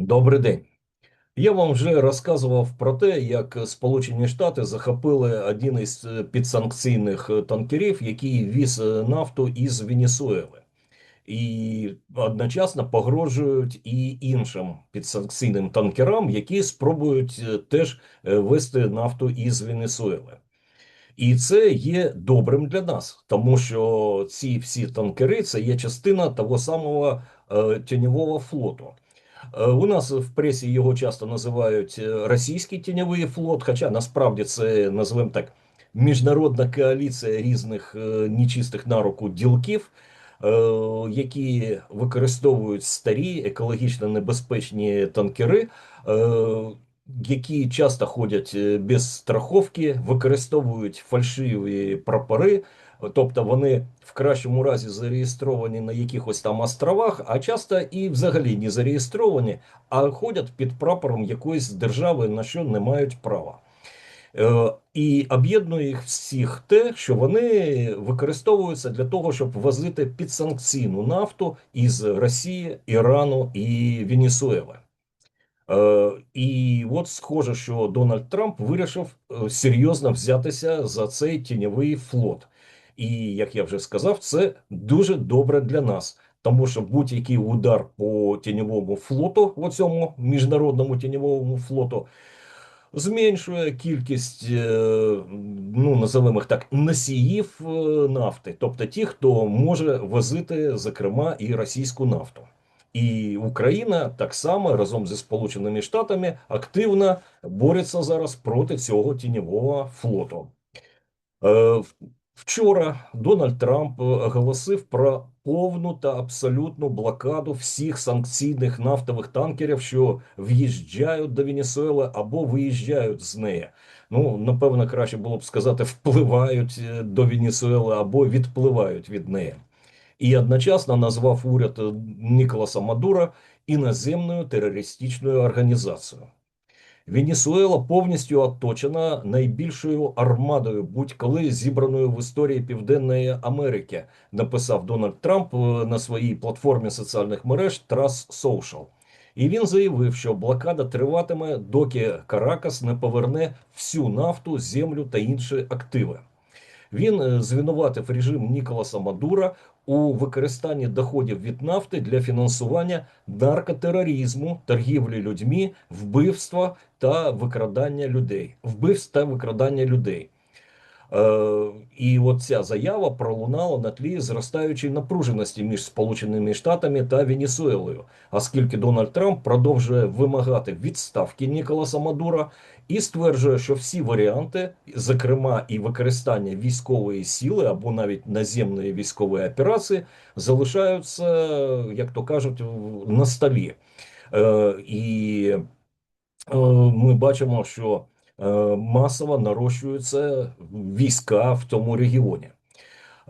Добрий день. Я вам вже розказував про те, як Сполучені Штати захопили один із е, підсанкційних е, танкерів, який віз е, нафту із Венесуели, і одночасно погрожують і іншим підсанкційним танкерам, які спробують теж вести нафту із Венесуели. І це є добрим для нас, тому що ці всі танкери це є частина того самого е, тіньового флоту. Е, У нас в пресі його часто називають е, російський тіньовий флот, хоча насправді це називаємо так міжнародна коаліція різних е, нечистих на руку ділків, які використовують старі екологічно небезпечні танкери, які часто ходять без страховки, використовують фальшиві прапори. Тобто вони в кращому разі зареєстровані на якихось там островах, а часто і взагалі не зареєстровані, а ходять під прапором якоїсь держави, на що не мають права. Е, І об'єднує їх всіх те, що вони використовуються для того, щоб возити підсанкційну нафту із Росії, Ірану і Венесуели. Е, І от схоже, що Дональд Трамп вирішив е, серйозно взятися за цей тіньовий флот. І як я вже сказав, це дуже добре для нас, тому що будь-який удар по тіньовому флоту, оцьому міжнародному тіньовому флоту, зменшує кількість, е, ну називаємо так, носіїв е, нафти, тобто ті, хто може возити, зокрема, і російську нафту. І Україна так само разом зі Сполученими Штатами активно бореться зараз проти цього тіньового флоту. Е, Вчора Дональд Трамп оголосив про повну та абсолютну блокаду всіх санкційних нафтових танкерів, що в'їжджають до Венесуели або виїжджають з неї. Ну, напевно, краще було б сказати, впливають е, до Венесуели або відпливають від неї. І одночасно назвав уряд е, Ніколаса Мадура іноземною терористичною організацією. Венесуела повністю оточена найбільшою армадою, будь-коли зібраною в історії Південної Америки, написав Дональд Трамп е, на своїй платформі соціальних мереж Trust Social. І він заявив, що блокада триватиме, доки Каракас не поверне всю нафту, землю та інші активи. Він е, звинуватив режим Ніколаса Мадура у використанні доходів від нафти для фінансування наркотероризму, торгівлі людьми, вбивства та викрадання людей. Вбивств та викрадання людей. Е, і от ця заява пролунала на тлі зростаючої напруженості між Сполученими Штатами та Венесуелою, оскільки Дональд Трамп продовжує вимагати відставки Ніколаса Мадура і стверджує, що всі варіанти, зокрема і використання військової сили або навіть наземної військової операції, залишаються, як то кажуть, на столі. Е, і е, ми бачимо, що е, масово нарощуються війська в тому регіоні.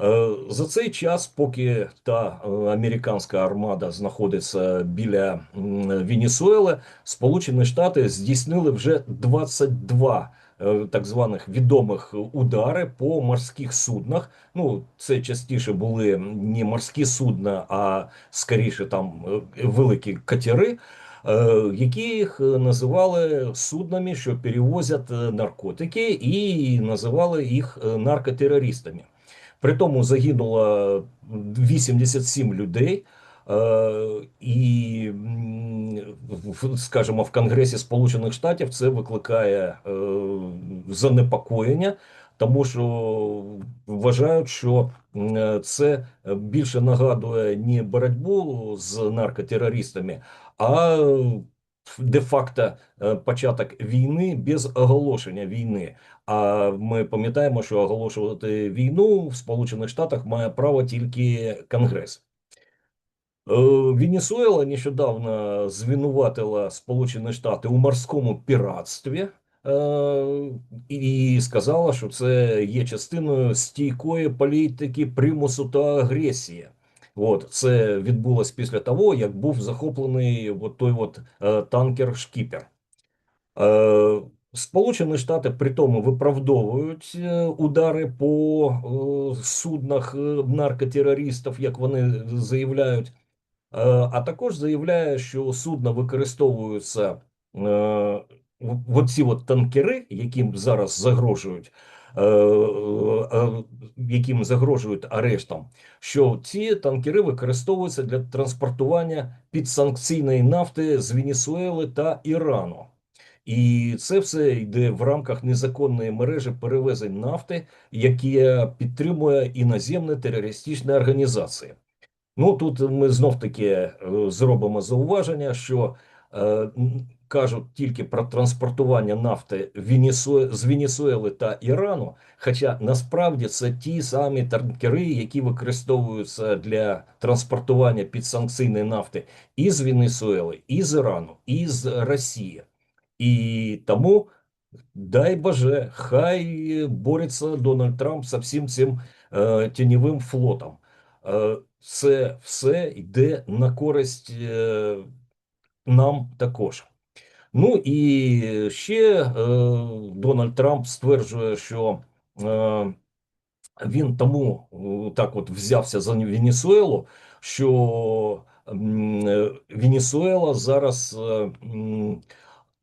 Е, За цей час, поки та е, американська армада знаходиться біля Венесуели, Сполучені Штати здійснили вже 22 е, так званих відомих удари по морських суднах. Ну, це частіше були не морські судна, а скоріше там великі катери. Яких називали суднами, що перевозять наркотики, і називали їх наркотерористами. При тому загинуло 87 людей. Е, І, скажімо, в Конгресі Сполучених Штатів це викликає е, занепокоєння, тому що вважають, що це більше нагадує не боротьбу з наркотерористами, а де-факто е, початок війни без оголошення війни. А ми пам'ятаємо, що оголошувати війну в Сполучених Штатах має право тільки Конгрес. Е, Венесуела нещодавно звинуватила Сполучені Штати у морському піратстві е, і сказала, що це є частиною стійкої політики примусу та агресії. От це відбулось після того, як був захоплений от той от е, танкер Шкіпер. Е, Сполучені Штати при тому виправдовують е, удари по е, суднах е, наркотерористів, як вони заявляють. а також заявляє, що судна використовуються е, оці от танкери, яким зараз загрожують, е, е, яким загрожують арештом, що ці танкери використовуються для транспортування підсанкційної нафти з Венесуели та Ірану. І це все йде в рамках незаконної мережі перевезень нафти, які підтримує іноземні терористичні організації. Ну тут ми знов таки е, зробимо зауваження, що е, кажуть тільки про транспортування нафти з Венесуели та Ірану. Хоча насправді це ті самі танкери, які використовуються для транспортування підсанкційної нафти із Венесуели, із Ірану, із Росії. І тому, дай Боже, хай бореться Дональд Трамп з всім цим е, тіньовим флотом. Е, це все йде на користь е, нам також. Ну і ще е, Дональд Трамп стверджує, що е, він тому е, так от взявся за Венесуелу, що е, Венесуела зараз е,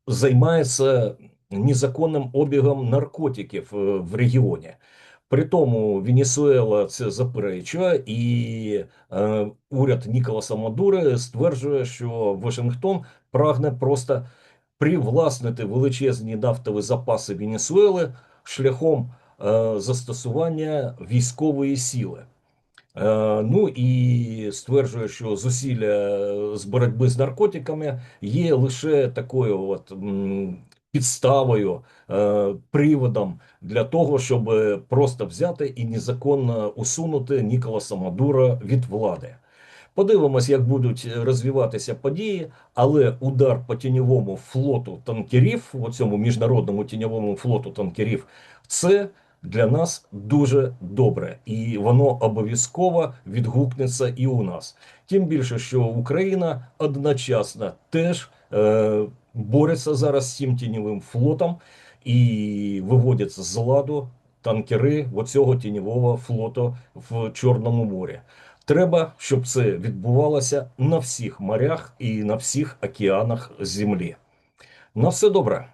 займається незаконним обігом наркотиків е, в регіоні. При тому Венесуела це заперечує, і е, уряд Ніколаса Мадури стверджує, що Вашингтон прагне просто привласнити величезні нафтові запаси Венесуели шляхом е, застосування військової сили. Е, ну і стверджує, що зусилля з боротьби з наркотиками є лише такою от підставою, е, приводом для того, щоб просто взяти і незаконно усунути Ніколаса Мадура від влади. Подивимось, як будуть розвиватися події, але удар по тіньовому флоту танкерів, у цьому міжнародному тіньовому флоту танкерів, це для нас дуже добре, і воно обов'язково відгукнеться і у нас. Тим більше, що Україна одночасно теж е, бореться зараз з цим тіньовим флотом і виводяться з ладу танкери оцього тіньового флоту в Чорному морі. Треба, щоб це відбувалося на всіх морях і на всіх океанах землі. На все добре.